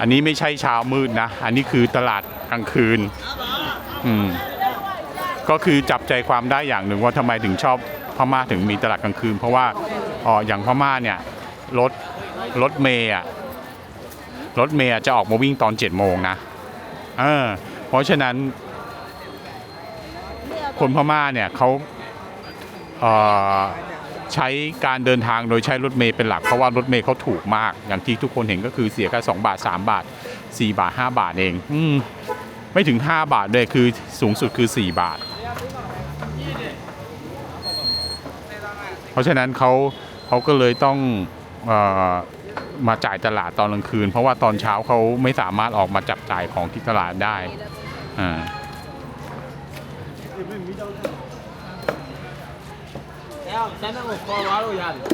อันนี้ไม่ใช่เช้ามืดนะ อันนี้คือตลาดกลางคืน อืม ก็คือจับใจความได้อย่างหนึ่งว่าทำไมถึงชอบพม่าถึงมีตลาดกลางคืน เพราะว่าอ๋ออย่างพม่าเนี่ยรถรถเมย์อะรถเมย์จะออกมาวิ่งตอน7จ็ดโมงนะเออเพราะฉะนั้น คนพม่าเนี่ยเขาเอ่อ ใช้การเดินทางโดยใช้รถเมย์เป็นหลักเพราะว่ารถเมย์เขาถูกมาก อย่างที่ทุกคนเห็นก็คือเสียแค่2บาท 3 บาท 4 บาท 5 บาทเองอมไม่ถึง 5 บาทเลยคือสูงสุดคือ 4 บาท เพราะฉะนั้นเขาเขาก็เลยต้องออมาจ่ายตลาดตอนกลางคืน เพราะว่าตอนเช้าเขาไม่สามารถออกมาจับจ่ายของที่ตลาดได้อ่า အဲအောင်စမ်းတဲ့ကိုခေါ်သွားလို့ရတယ်